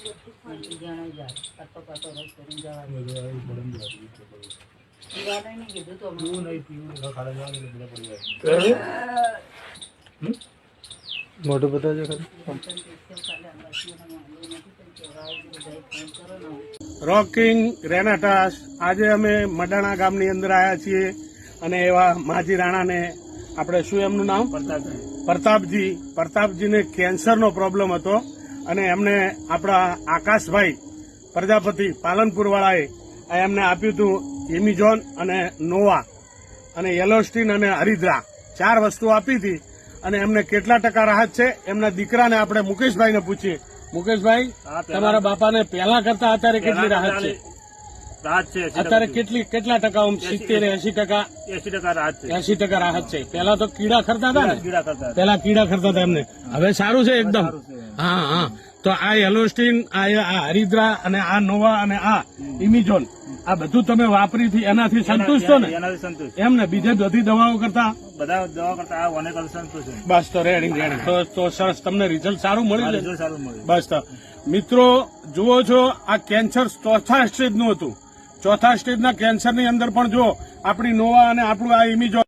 જણાઈ જાય પાટો પાટો રસ કરીને જવા દે. પીવાને નહીં કીધું તો મોઢું બતાવજો રોકિંગ રેનાટાસ. આજે અમે મડાણા ગામની અંદર આવ્યા છીએ અને એવા માજી રાણાને આપણે શું એમનું નામ? પ્રતાપજી. પ્રતાપજીને કેન્સરનો પ્રોબ્લેમ હતો. અને એમને આપણા આકાશભાઈ પ્રજાપતિ પાલનપુર વાળાએ એમને આપ્યું હતું એમિઝોન અને નોવા અને યલોસ્ટીન અને હરિદ્રા. ચાર વસ્તુ આપી હતી અને એમને કેટલા ટકા રાહત છે એમના દીકરાને આપણે મુકેશભાઈને પૂછીએ. મુકેશભાઈ તમારા બાપાને પહેલા કરતા અત્યારે કેટલી રાહત છે? રાહત છે અત્યારે કેટલી કેટલા ટકા આમ સિત્તેર એસી ટકા? એસી ટકા રાહત છે. એસી ટકા રાહત છે. પેલા તો કીડા ખરતા હતા ને? કીડા ખરતા પેલા કીડા ખરતા હતા એમને. હવે સારું છે એકદમ. હા હા. તો આ યલોસ્ટીન આ હરિદ્રા અને આ નોવા અને આ ઇમિઝોન આ બધું તમે વાપરી થી એનાથી સંતુષ્ટ છો ને? એનાથી સંતુષ્ટ. એમ ને? બીજે બધી દવાઓ કરતા? બધા દવા કરતા આ વને સંતુષ્ટ છે. બસ તો રેડી રેડી તો તો સરસ તમને રિઝલ્ટ સારું મળ્યું રિઝલ્ટ સારું મળ્યું બસ તો. મિત્રો જુઓ છો આ કેન્સર ચોથા સ્ટેજનું હતું. ચોથા સ્ટેજના કેન્સરની અંદર પણ જો આપણી નોવા અને આપણું આ ઇમિઝોન